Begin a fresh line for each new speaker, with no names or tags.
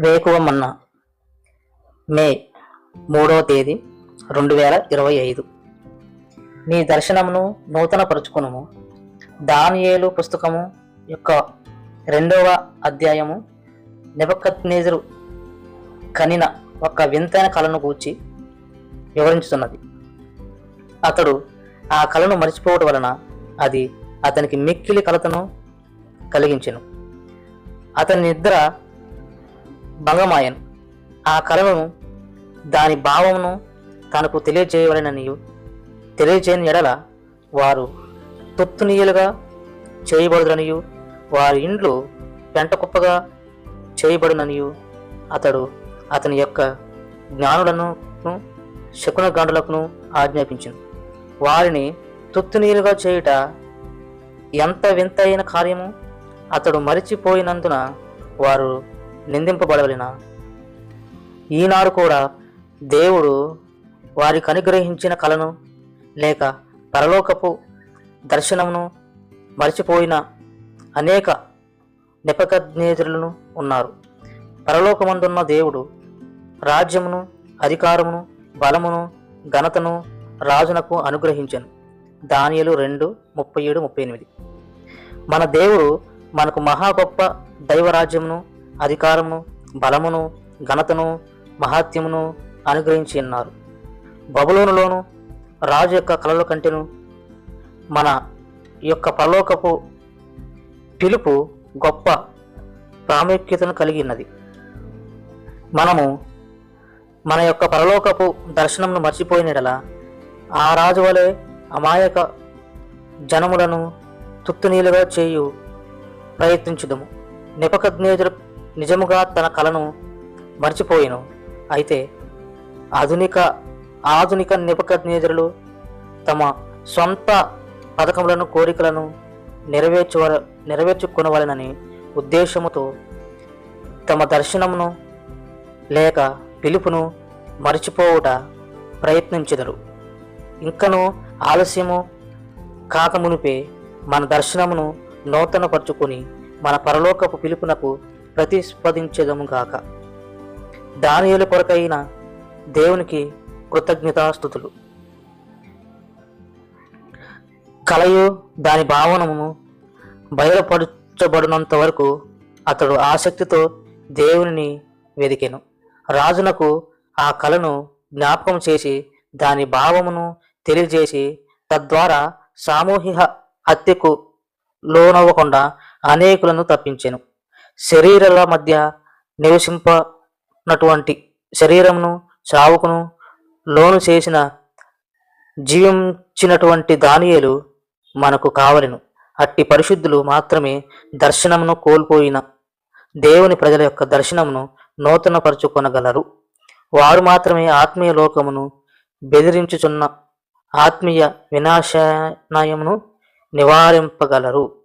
వేకువమన్న మే మూడవ తేదీ రెండు వేల ఇరవై ఐదు. నీ దర్శనమును నూతనపరుచుకును దానియేలు పుస్తకము యొక్క రెండవ అధ్యాయము నెబక్కత్నేజరు కనిన ఒక వింతైన కళను గూర్చి వివరించుతున్నది. అతడు ఆ కళను మర్చిపోవటం వలన అది అతనికి మిక్కిలి కలతను కలిగించెను. అతని నిద్ర భంగమాయను. ఆ కళను దాని భావమును తనకు తెలియజేయవలనని తెలియజేయని ఎడల వారు తొత్తునీయులుగా చేయబడుదనియు వారి ఇండ్లు పెంట కుప్పగా చేయబడుననియు. అతడు అతని యొక్క జ్ఞానులను శకునగాండులకు ఆజ్ఞాపించింది వారిని తొత్తునీయులుగా చేయుట ఎంత వింతైన కార్యము? అతడు మరిచిపోయినందున వారు నిందింపబడవలెన? ఈనాడు కూడా దేవుడు వారికి అనుగ్రహించిన కలను లేక పరలోకపు దర్శనమును మరిచిపోయిన అనేక నిపకజ్ఞేతులను ఉన్నారు. పరలోకమందున్న దేవుడు రాజ్యమును అధికారమును బలమును ఘనతను రాజునకు అనుగ్రహించను. దానియలు రెండు ముప్పై ఏడు ముప్పై ఎనిమిది. మన దేవుడు మనకు మహా గొప్ప దైవరాజ్యమును అధికారము బలమును ఘనతను మహాత్యమును అనుగ్రహించి ఉన్నారు. బబులోనులోను రాజు యొక్క కలల కంటెను మన యొక్క పరలోకపు పిలుపు గొప్ప ప్రాముఖ్యతను కలిగి ఉన్నది. మనము మన యొక్క పరలోకపు దర్శనమును మర్చిపోయినడల ఆ రాజు వలె అమాయక జనములను తుత్తునీలుగా చేయు ప్రయత్నించుదము. నిపకజ్ఞేయుడు నిజముగా తన కలను మర్చిపోయిను. అయితే ఆధునిక ఆధునిక నిపకజ్ఞేజరులు తమ సొంత పథకములను కోరికలను నెరవేర్చు నెరవేర్చుకొనవలనని ఉద్దేశముతో తమ దర్శనమును లేక పిలుపును మరచిపోవుట ప్రయత్నించెదరు. ఇంకను ఆలస్యము కాకమునిపే మన దర్శనమును నూతనపరుచుకొని మన పరలోకపు పిలుపునకు ప్రతిస్పదించదముగాక దానియుల కొరకైన దేవునికి కృతజ్ఞతాస్థుతులు కలయు దాని భావనమును బయలుపరచబడినంత వరకు అతడు ఆసక్తితో దేవునిని వెదికెను. రాజునకు ఆ కళను జ్ఞాపకం చేసి దాని భావమును తెలియజేసి తద్వారా సామూహిక హత్యకు లోనవ్వకుండా అనేకులను తప్పించెను. శరీరాల మధ్య నివసింపనటువంటి శరీరమును చావుకును లోను చేసిన జీవించినటువంటి దానియలు మనకు కావలెను. అట్టి పరిశుద్ధులు మాత్రమే దర్శనమును కోల్పోయిన దేవుని ప్రజల యొక్క దర్శనమును నూతనపరుచుకొనగలరు. వారు మాత్రమే ఆత్మీయ లోకమును బెదిరించుచున్న ఆత్మీయ వినాశనయమును నివారింపగలరు.